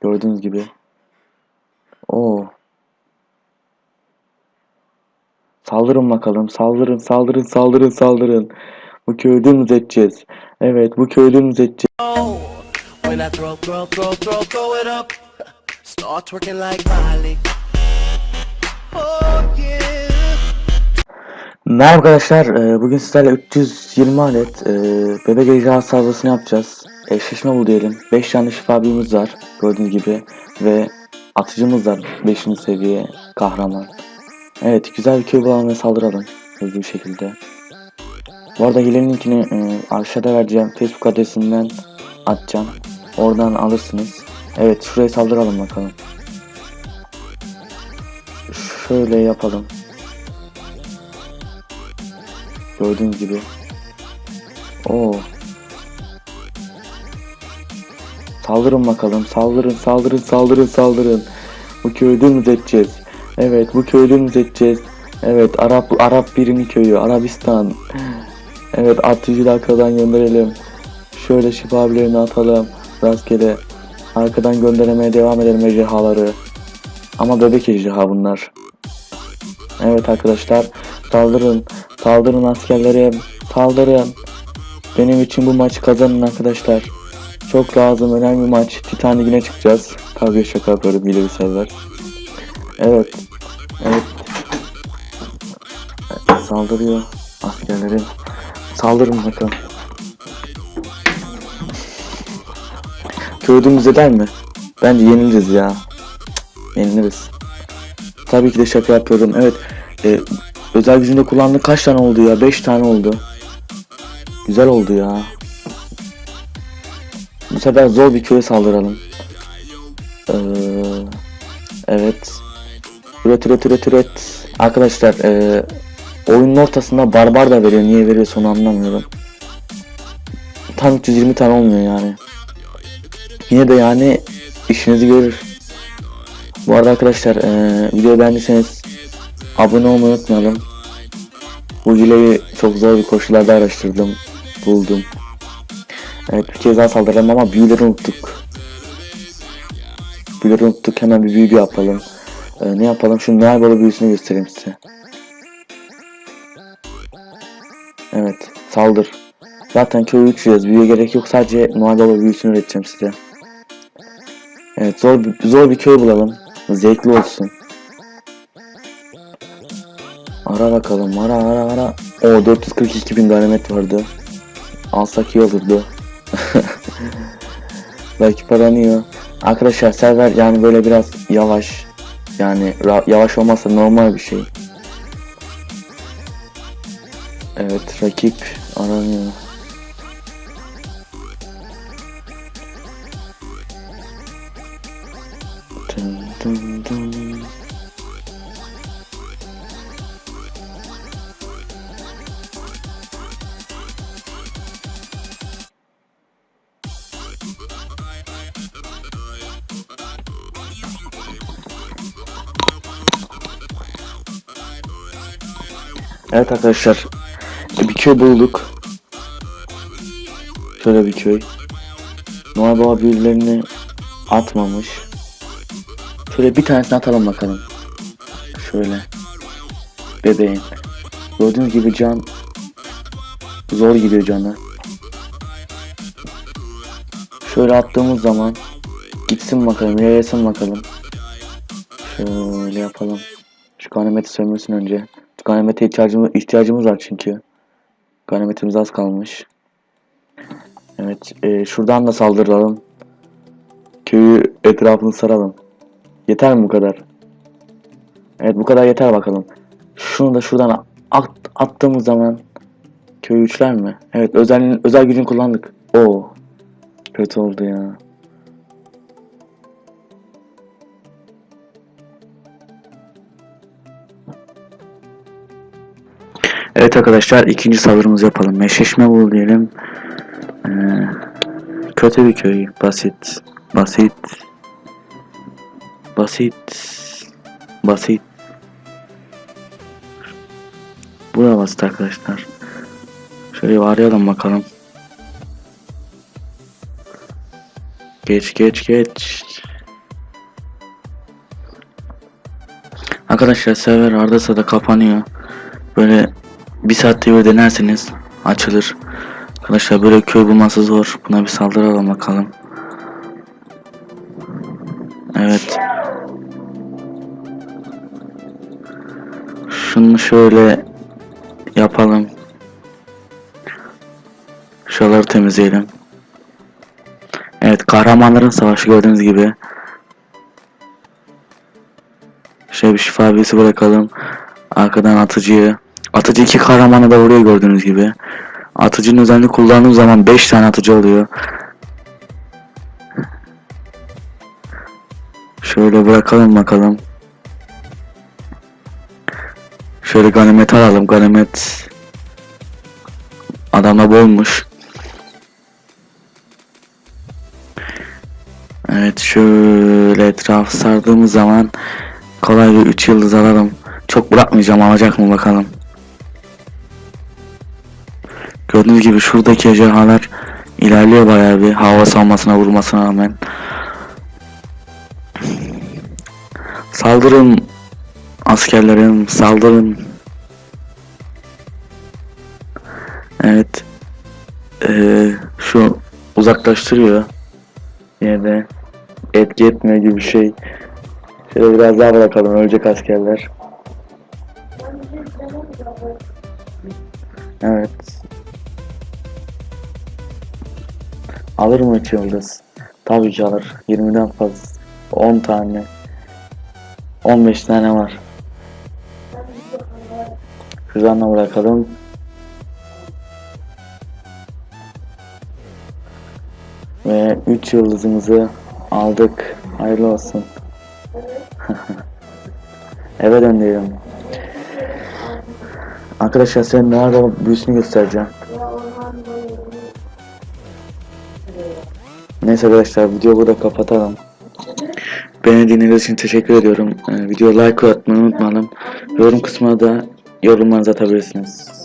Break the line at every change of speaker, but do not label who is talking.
Gördüğünüz gibi. Oo. Saldırın bakalım. Saldırın, saldırın, saldırın, saldırın. Bu köyü dümdüz edeceğiz. Evet, bu köyü dümdüz edeceğiz.
Oh.
Merhaba arkadaşlar, e, bugün sizlerle 320 adet e, bebek ejderha saldırısını yapacağız. Eşleşme bu diyelim. 5 tane şifa büyümüz var gördüğünüz gibi ve atıcımız var 5. seviye kahraman. Evet güzel bir köy bulalım ve saldıralım hızlı bir şekilde. Bu arada hilenin linkini e, aşağıda vereceğim Facebook adresinden atacağım. Oradan alırsınız. Evet şuraya saldıralım bakalım. Şöyle yapalım. Gördüğünüz gibi. Oo. Saldırın bakalım. Saldırın, saldırın, saldırın, saldırın. Bu köyü dümdüz edeceğiz. Evet, bu köyü dümdüz edeceğiz. Evet, Arap Arap birinin köyü, Arabistan. Evet, atıcı da arkadan gönderelim. Şöyle şifa abilerini atalım. Rastgele. Arkadan göndermeye devam edelim ejderhaları. Ama bebek ejderha bunlar. Evet arkadaşlar, saldırın. Saldırın askerlerim. Saldırın. Benim için bu maçı kazanın arkadaşlar. Çok lazım önemli maç. Titanic'ine çıkacağız. Kavga şaka yapıyorum bir sefer. Evet. Evet. Saldırıyor askerlerim. Saldırın bakalım. Gördüğümüz eder mi? Bence yeniliriz ya. Yeniliriz. Tabii ki de şaka yapıyorum. Evet. E, özel gücünde kullandığı kaç tane oldu ya? 5 tane oldu. Güzel oldu ya. Bu sefer zor bir köye saldıralım. Ee, evet. Üret üret üret üret. Arkadaşlar ee, oyunun ortasında barbar da veriyor. Niye veriyorsa onu anlamıyorum. Tam 320 tane olmuyor yani. Yine de yani işinizi görür. Bu arada arkadaşlar ee, videoyu beğendiyseniz abone olmayı unutmayalım. Bu hileyi çok zor bir koşullarda araştırdım. Buldum. Evet bir kez daha saldıralım ama büyüleri unuttuk. Büyüleri unuttuk. Hemen bir büyü yapalım. Ee, ne yapalım? Şu Baba büyüsünü göstereyim size. Evet. Saldır. Zaten köyü uçuyoruz. Büyüye gerek yok. Sadece Baba büyüsünü üreteceğim size. Evet. Zor, zor bir köy bulalım. Zevkli olsun. Ara bakalım. Ara ara ara. O 442 bin ganimet vardı. Alsak iyi olurdu. Belki paranıyor. Arkadaşlar server yani böyle biraz yavaş. Yani yavaş olmazsa normal bir şey. Evet rakip aranıyor. Dın dın dın. Evet arkadaşlar bir köy bulduk. Şöyle bir köy. Noel Baba büyülerini atmamış. Şöyle bir tanesini atalım bakalım. Şöyle. Bebeğin. Gördüğünüz gibi can zor gidiyor canı. Şöyle attığımız zaman gitsin bakalım, yayasın bakalım. Şöyle yapalım. Şu ganimeti sömürsün önce. Ganimete ihtiyacımız, ihtiyacımız var çünkü. Ganimetimiz az kalmış. Evet, e, şuradan da saldıralım. Köyü etrafını saralım. Yeter mi bu kadar? Evet bu kadar yeter bakalım. Şunu da şuradan at, attığımız zaman köyü üçler mi? Evet özel özel gücünü kullandık. Oo. Kötü oldu ya. Evet arkadaşlar ikinci saldırımızı yapalım. Meşleşme bul diyelim. Ee, kötü bir köy. Basit. Basit. Basit. Basit. Bu da basit arkadaşlar. Şöyle arayalım bakalım. Geç geç geç. Arkadaşlar server Ardasa da kapanıyor. Böyle bir saatte bir denerseniz açılır. Arkadaşlar böyle köy bulması zor. Buna bir saldıralım bakalım. Evet. Şunu şöyle yapalım. Şuraları temizleyelim. Kahramanların savaşı gördüğünüz gibi. Şöyle bir şifa büyüsü bırakalım. Arkadan atıcıyı. Atıcı iki kahramanı da vuruyor gördüğünüz gibi. Atıcının özelliğini kullandığım zaman 5 tane atıcı oluyor. Şöyle bırakalım bakalım. Şöyle ganimet alalım. Ganimet adamla bolmuş. Evet şöyle etrafı sardığımız zaman kolay bir 3 yıldız alalım. Çok bırakmayacağım alacak mı bakalım. Gördüğünüz gibi şuradaki ejderhalar ilerliyor bayağı bir hava savunmasına vurmasına rağmen. Saldırın askerlerim saldırın. Evet. Ee, şu uzaklaştırıyor. Yine de etki etmiyor gibi bir şey. Şöyle biraz daha bırakalım ölecek askerler. Evet. Alır mı 3 yıldız? Tabii ki alır. 20'den fazla. 10 tane. 15 tane var. Hızlanla bırakalım. Ve 3 yıldızımızı aldık. Hayırlı olsun. Eve döndürelim. Arkadaşlar sen nerede büyüsünü göstereceğim. Neyse arkadaşlar videoyu burada kapatalım. Beni dinlediğiniz için teşekkür ediyorum. Ee, video like atmayı unutmayalım. Yorum kısmına da yorumlarınızı atabilirsiniz.